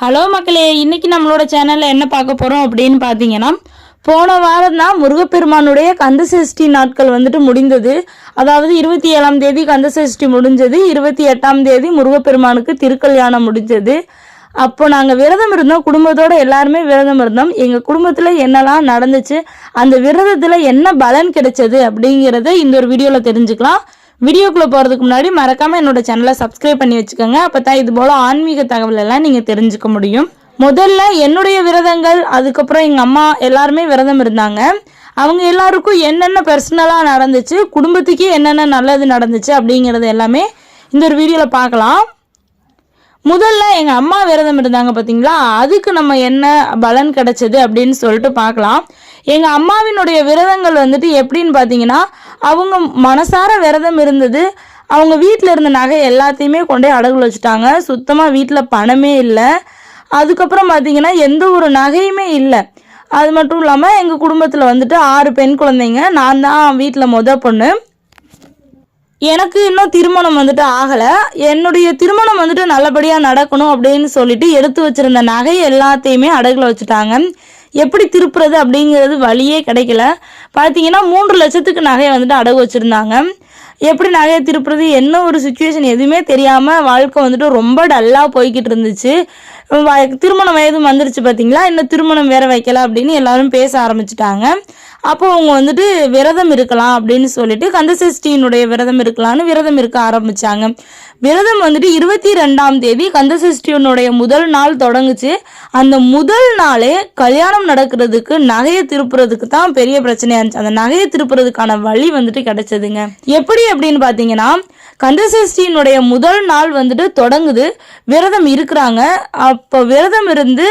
Hello மக்களே இன்னைக்கு நம்மளோட சேனல்ல என்ன பார்க்க போறோம் அப்படின்னு பார்த்தீங்கன்னா போன வாரம் தான் முருகப்பெருமானுடைய கந்த சஷ்டி நாட்கள் வந்துட்டு முடிந்தது. அதாவது இருபத்தி ஏழாம் தேதி கந்த சஷ்டி முடிஞ்சது இருபத்தி எட்டாம் தேதி முருகப்பெருமானுக்கு திருக்கல்யாணம் முடிஞ்சது. அப்போ நாங்கள் விரதம் இருந்தோம் குடும்பத்தோட எல்லாருமே விரதம் இருந்தோம். எங்கள் குடும்பத்தில் என்னெல்லாம் நடந்துச்சு அந்த விரதத்தில் என்ன பலன் கிடைச்சது அப்படிங்கிறத இந்த ஒரு வீடியோவில் தெரிஞ்சுக்கலாம். வீடியோக்குள்ளே போகிறதுக்கு முன்னாடி மறக்காமல் என்னோட சேனலை சப்ஸ்கிரைப் பண்ணி வச்சுக்கோங்க. அப்போ தான் இது போல் ஆன்மீக தகவலெல்லாம் நீங்கள் தெரிஞ்சுக்க முடியும். முதல்ல என்னுடைய விரதங்கள் அதுக்கப்புறம் எங்கள் அம்மா எல்லாருமே விரதம் இருந்தாங்க. அவங்க எல்லாருக்கும் என்னென்ன பர்சனலாக நடந்துச்சு குடும்பத்துக்கே என்னென்ன நல்லது நடந்துச்சு அப்படிங்கிறது எல்லாமே இந்த ஒரு வீடியோவில் பார்க்கலாம். முதல்ல எங்கள் அம்மா விரதம் இருந்தாங்க பார்த்தீங்களா அதுக்கு நம்ம என்ன பலன் கிடைச்சது அப்படின்னு சொல்லிட்டு பார்க்கலாம். எங்கள் அம்மாவினுடைய விரதங்கள் வந்துட்டு எப்படின்னு பார்த்தீங்கன்னா அவங்க மனசார விரதம் இருந்தது. அவங்க வீட்டில் இருந்த நகை எல்லாத்தையுமே கொண்டே அடகு வச்சுட்டாங்க. சுத்தமாக வீட்டில் பணமே இல்லை. அதுக்கப்புறம் பார்த்தீங்கன்னா எந்த ஒரு நகையுமே இல்லை. அது மட்டும் இல்லாமல் எங்கள் குடும்பத்தில் வந்துட்டு ஆறு பெண் குழந்தைங்க. நான் தான் வீட்டில் மொத பொண்ணு. எனக்கு இன்னும் திருமணம் வந்துட்டு ஆகலை. என்னுடைய திருமணம் வந்துட்டு நல்லபடியாக நடக்கணும் அப்படின்னு சொல்லிட்டு எடுத்து வச்சிருந்த நகை எல்லாத்தையுமே அடகுல வச்சுட்டாங்க. எப்படி திருப்புறது அப்படிங்கிறது வழியே கிடைக்கல. பார்த்தீங்கன்னா மூன்று லட்சத்துக்கு நகையை வந்துட்டு அடகு வச்சுருந்தாங்க. எப்படி நகையை திருப்புறது? என்ன ஒரு சுச்சுவேஷன் எதுவுமே தெரியாமல் வாழ்க்கை வந்துட்டு ரொம்ப டல்லாக போய்கிட்டு இருந்துச்சு. திருமணம் திருமண வயதும் வந்துருச்சு பார்த்தீங்களா என்ன திருமணம் வேற வைக்கல அப்படின்னு எல்லாரும் பேச ஆரம்பிச்சிட்டாங்க. அப்போ அவங்க வந்துட்டு விரதம் இருக்கலாம் அப்படின்னு சொல்லிட்டு கந்தசஷ்டியினுடைய விரதம் இருக்கலாம்னு விரதம் இருக்க ஆரம்பிச்சாங்க. விரதம் வந்துட்டு இருபத்தி ரெண்டாம் தேதி கந்தசஷ்டியினுடைய முதல் நாள் தொடங்குச்சு. அந்த முதல் நாளே கல்யாணம் நடக்கிறதுக்கு நகையை திருப்புறதுக்கு தான் பெரிய பிரச்சனையா இருந்துச்சு. அந்த நகையை திருப்புறதுக்கான வழி வந்துட்டு கிடைச்சதுங்க. எப்படி அப்படின்னு பார்த்தீங்கன்னா கந்தசஷ்டியினுடைய முதல் நாள் வந்துட்டு தொடங்குது. விரதம் இருக்கிறாங்க. அப்போ விரதம் இருந்து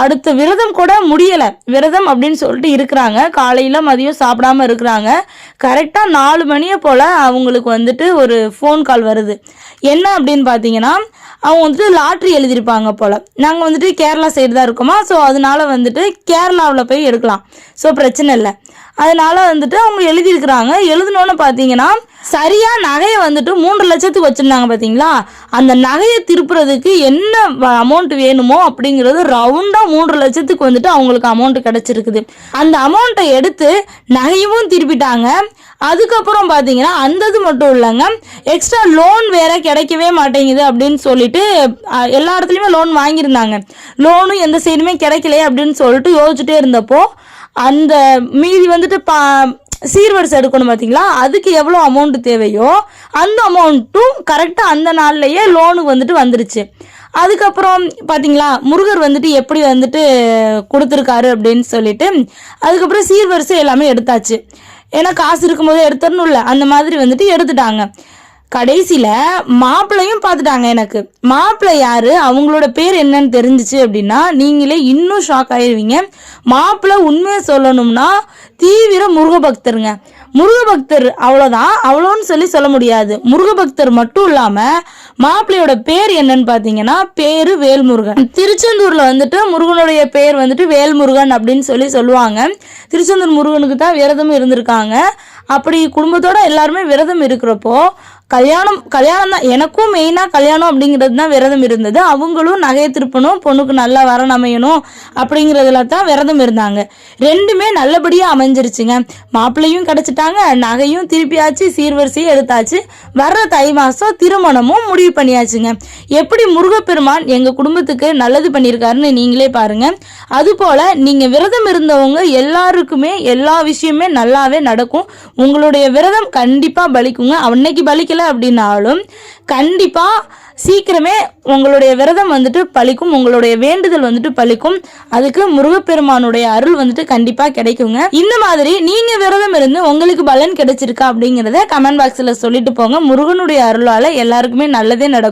அடுத்த விரதம் கூட முடியலை. விரதம் அப்படின்னு சொல்லிட்டு இருக்கிறாங்க. காலையில் மதியம் சாப்பிடாம இருக்கிறாங்க. கரெக்டாக நாலு மணியை போல் அவங்களுக்கு வந்துட்டு ஒரு ஃபோன் கால் வருது. என்ன அப்படின்னு பார்த்தீங்கன்னா அவங்க வந்துட்டு லாட்ரி எழுதியிருப்பாங்க போல். நாங்கள் வந்துட்டு கேரளா சைடு தான் இருக்கோமா? ஸோ அதனால வந்துட்டு கேரளாவில் போய் எடுக்கலாம். ஸோ பிரச்சனை இல்லை. அதனால வந்துட்டு அவங்க எழுதியிருக்கிறாங்க. எழுதினோன்னு பார்த்தீங்கன்னா சரியாக நகையை வந்துட்டு மூன்று லட்சத்துக்கு வச்சுருந்தாங்க பார்த்தீங்களா? அந்த நகையை திருப்புறதுக்கு என்ன அமௌண்ட் வேணுமோ அப்படிங்கிறது ரவுண்டாக மூன்று லட்சத்துக்கு வந்துட்டு அவங்களுக்கு அமௌண்ட் கிடைச்சிருக்குது. அந்த அமௌண்ட்டை எடுத்து நகையும் திருப்பிட்டாங்க. அதுக்கப்புறம் பார்த்தீங்கன்னா அந்த இது மட்டும் இல்லைங்க. எக்ஸ்ட்ரா லோன் வேற கிடைக்கவே மாட்டேங்குது அப்படின்னு சொல்லிட்டு எல்லா இடத்துலையுமே லோன் வாங்கியிருந்தாங்க. லோனும் எந்த சைடுமே கிடைக்கலையே அப்படின்னு சொல்லிட்டு யோசிச்சுட்டே இருந்தப்போ அந்த மீதி வந்துட்டு பா சீர்வரிசை எடுக்கணும் பார்த்தீங்களா அதுக்கு எவ்வளோ அமௌண்ட்டு தேவையோ அந்த அமௌண்ட்டும் கரெக்டாக அந்த நாள்லையே லோனுக்கு வந்துட்டு வந்துருச்சு. அதுக்கப்புறம் பார்த்தீங்களா முருகர் வந்துட்டு எப்படி வந்துட்டு கொடுத்துருக்காரு அப்படின்னு சொல்லிட்டு அதுக்கப்புறம் சீர்வரிசை எல்லாமே எடுத்தாச்சு. ஏன்னா காசு இருக்கும்போது எடுத்துடணும்ல அந்த மாதிரி வந்துட்டு எடுத்துட்டாங்க. கடைசியில் மாப்பிள்ளையும் பார்த்துட்டாங்க எனக்கு. மாப்பிள்ளை யாரு? அவங்களோட பேர் என்னன்னு தெரிஞ்சிச்சு அப்படின்னா நீங்களே இன்னும் ஷாக் ஆயிருவீங்க. மாப்பிள்ளை உண்மையை சொல்லணும்னா தீவிர முருக பக்தருங்க முருக பக்தர் அவ்வளோதான் அவ்வளோன்னு சொல்லி சொல்ல முடியாது. முருக பக்தர் மட்டும் இல்லாமல் மாப்பிள்ளையோட பேர் என்னன்னு பார்த்தீங்கன்னா பேரு வேல்முருகன். திருச்செந்தூர்ல வந்துட்டு முருகனுடைய பேர் வந்துட்டு வேல்முருகன் அப்படின்னு சொல்லி சொல்லுவாங்க. திருச்செந்தூர் முருகனுக்கு தான் விரதம் இருந்திருக்காங்க. அப்படி குடும்பத்தோட எல்லாருமே விரதம் இருக்கிறப்போ கல்யாணம் கல்யாணம் தான் எனக்கும் மெயினாக கல்யாணம் அப்படிங்கிறது தான் விரதம் இருந்தது. அவங்களும் நகையை திருப்பணும் பொண்ணுக்கு நல்லா வரன் அமையணும் அப்படிங்கிறதுல தான் விரதம் இருந்தாங்க. ரெண்டுமே நல்லபடியாக அமைஞ்சிருச்சுங்க. மாப்பிள்ளையும் கிடச்சிட்டாங்க நகையும் திருப்பியாச்சு சீர்வரிசையும் எடுத்தாச்சு. வர்ற தை மாதம் திருமணமும் முடிவு பண்ணியாச்சுங்க. எப்படி முருகப்பெருமான் எங்கள் குடும்பத்துக்கு நல்லது பண்ணியிருக்காருன்னு நீங்களே பாருங்க. அதுபோல் நீங்கள் விரதம் இருந்தவங்க எல்லாருக்குமே எல்லா விஷயமே நல்லாவே நடக்கும். உங்களுடைய விரதம் கண்டிப்பாக பலிக்குங்க. அன்னைக்கு பலிக்கல அப்படின்னாலும் கண்டிப்பாக சீக்கிரமே உங்களுடைய விரதம் வந்துட்டு பழிக்கும் உங்களுடைய வேண்டுதல் வந்துட்டு பழிக்கும் அதுக்கு முருகப்பெருமானுடைய அருள் வந்துட்டு கண்டிப்பாக கிடைக்குங்க. இந்த மாதிரி நீங்கள் விரதம் இருந்து உங்களுக்கு பலன் கிடைச்சிருக்கா அப்படிங்கிறத கமெண்ட் பாக்ஸில் சொல்லிட்டு போங்க. முருகனுடைய அருளால் எல்லாருக்குமே நல்லதே நடக்கும்.